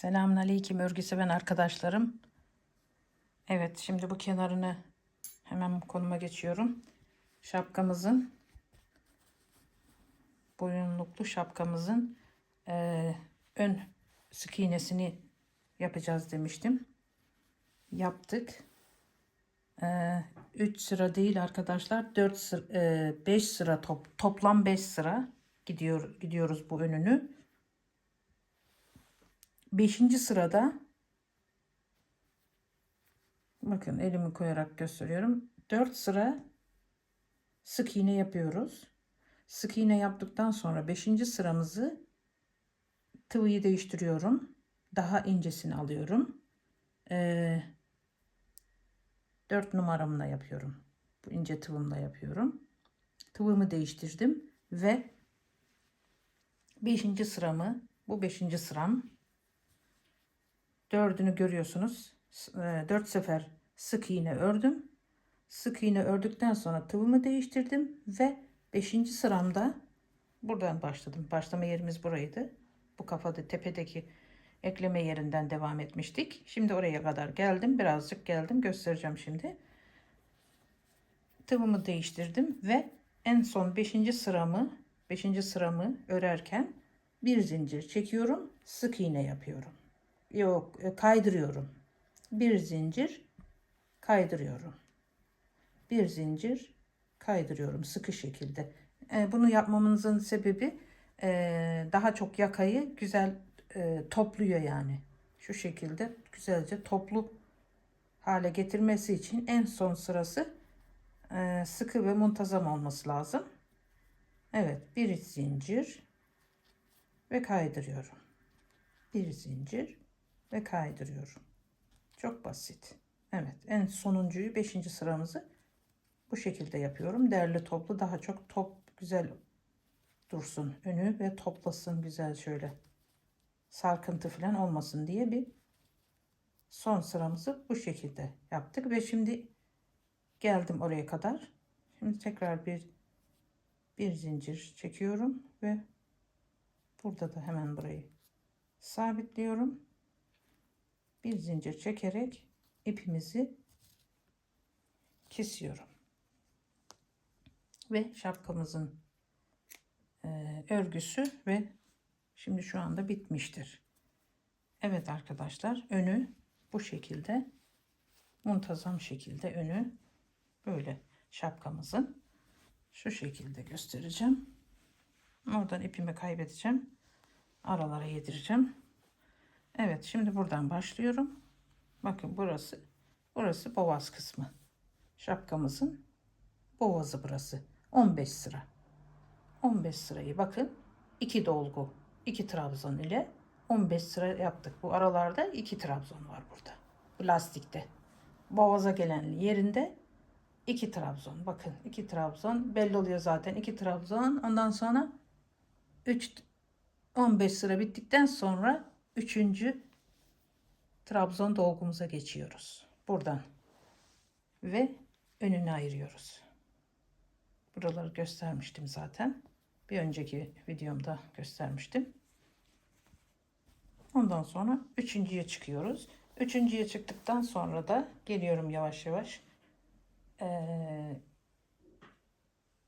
Selamünaleyküm örgü seven arkadaşlarım. Evet şimdi bu kenarını hemen konuma geçiyorum. Şapkamızın boyunluklu şapkamızın eee, ön sık iğnesini yapacağız demiştim. Yaptık. 3 sıra değil arkadaşlar 4 sıra 5 sıra top, toplam 5 sıra gidiyor gidiyoruz bu önünü. Beşinci sırada bakın elimi koyarak gösteriyorum. 4 sıra sık iğne yapıyoruz. Sık iğne yaptıktan sonra 5. sıramızı tıvıyı değiştiriyorum. Daha incesini alıyorum. Ee, 4 numaramla yapıyorum. Bu ince tıvımla yapıyorum. Tıvımı değiştirdim ve 5. sıramı bu 5. sıram dördünü görüyorsunuz. 4 sefer sık iğne ördüm. Sık iğne ördükten sonra tıvımı değiştirdim ve 5. sıramda buradan başladım. Başlama yerimiz buraydı. Bu kafada tepedeki ekleme yerinden devam etmiştik. Şimdi oraya kadar geldim. Birazcık geldim. Göstereceğim şimdi. Tıvımı değiştirdim ve en son 5. sıramı 5. sıramı örerken bir zincir çekiyorum. Sık iğne yapıyorum. Yok e, kaydırıyorum. Bir zincir kaydırıyorum. Bir zincir kaydırıyorum sıkı şekilde. E, bunu yapmamızın sebebi e, daha çok yakayı güzel topluyor yani. Şu şekilde güzelce toplu hale getirmesi için en son sırası sıkı ve muntazam olması lazım. Evet bir zincir ve kaydırıyorum. Bir zincir ve kaydırıyorum. Çok basit. Evet en sonuncuyu 5. sıramızı bu şekilde yapıyorum. Derli toplu daha çok top güzel dursun önü ve toplasın güzel şöyle sarkıntı falan olmasın diye bir son sıramızı bu şekilde yaptık ve şimdi geldim oraya kadar. Şimdi tekrar bir bir zincir çekiyorum ve burada da hemen burayı sabitliyorum. Bir zincir çekerek ipimizi kesiyorum. Ve şapkamızın e, örgüsü ve Şimdi şu anda bitmiştir. Evet arkadaşlar önü bu şekilde muntazam şekilde önü böyle şapkamızın şu şekilde göstereceğim. Oradan ipimi kaybedeceğim. Aralara yedireceğim. Evet şimdi buradan başlıyorum. Bakın burası burası boğaz kısmı. Şapkamızın boğazı burası. 15 sıra. 15 sırayı bakın 2 dolgu 2 trabzon ile 15 sıra yaptık. Bu aralarda 2 trabzon var burada. Bu lastikte. Boğaza gelen yerinde 2 trabzon. Bakın 2 trabzon belli oluyor zaten. 2 trabzon. Ondan sonra 3 15 sıra bittikten sonra 3. trabzon dolgumuza geçiyoruz. Buradan. Ve önünü ayırıyoruz. Buraları göstermiştim zaten. Bir önceki videomda göstermiştim. Ondan sonra üçüncüye çıkıyoruz. Üçüncüye çıktıktan sonra da geliyorum yavaş yavaş. Ee,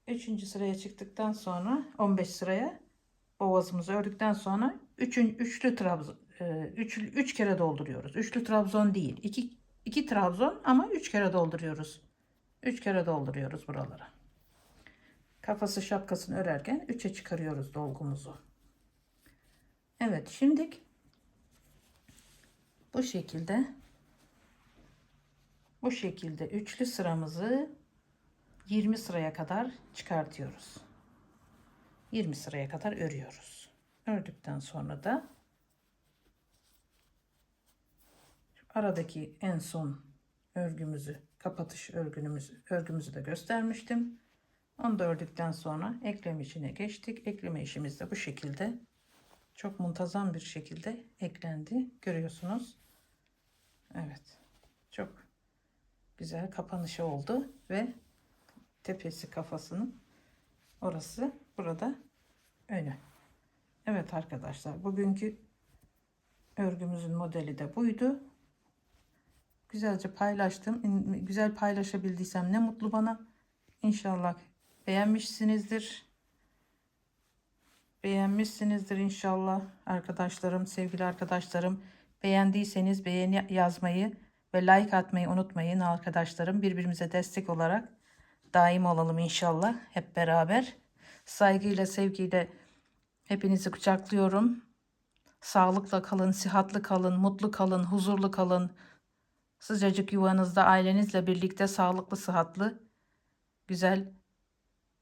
üçüncü sıraya çıktıktan sonra 15 sıraya boğazımızı ördükten sonra üçün, üçlü trabzon e, üç, üç kere dolduruyoruz. Üçlü trabzon değil. iki, iki trabzon ama üç kere dolduruyoruz. Üç kere dolduruyoruz buralara. Kafası şapkasını örerken üçe çıkarıyoruz dolgumuzu. Evet şimdi bu şekilde bu şekilde üçlü sıramızı 20 sıraya kadar çıkartıyoruz. 20 sıraya kadar örüyoruz. Ördükten sonra da aradaki en son örgümüzü kapatış örgümüzü örgümüzü de göstermiştim. Onu da ördükten sonra ekleme işine geçtik. Ekleme işimiz de bu şekilde çok muntazam bir şekilde eklendi. Görüyorsunuz. Evet. Çok güzel kapanışı oldu ve tepesi kafasının orası burada önü. Evet arkadaşlar bugünkü Örgümüzün modeli de buydu. Güzelce paylaştım. Güzel paylaşabildiysem ne mutlu bana. İnşallah beğenmişsinizdir. Beğenmişsinizdir inşallah arkadaşlarım, sevgili arkadaşlarım. Beğendiyseniz beğeni yazmayı ve like atmayı unutmayın arkadaşlarım. Birbirimize destek olarak daim olalım inşallah hep beraber. Saygıyla, sevgiyle hepinizi kucaklıyorum. Sağlıkla kalın, sıhhatli kalın, mutlu kalın, huzurlu kalın. Sıcacık yuvanızda ailenizle birlikte sağlıklı, sıhhatli, güzel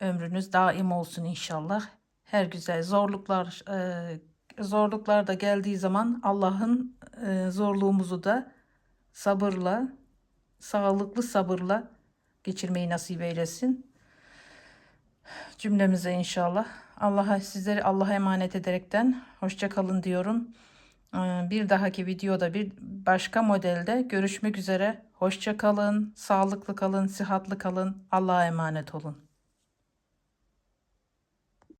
ömrünüz daim olsun inşallah. Her güzel zorluklar e, zorluklar da geldiği zaman Allah'ın e, zorluğumuzu da sabırla, sağlıklı sabırla geçirmeyi nasip eylesin. Cümlemize inşallah. Allah'a sizleri Allah'a emanet ederekten hoşça kalın diyorum. Ee, Bir dahaki videoda bir başka modelde görüşmek üzere. Hoşça kalın, sağlıklı kalın, sıhhatli kalın. Allah'a emanet olun.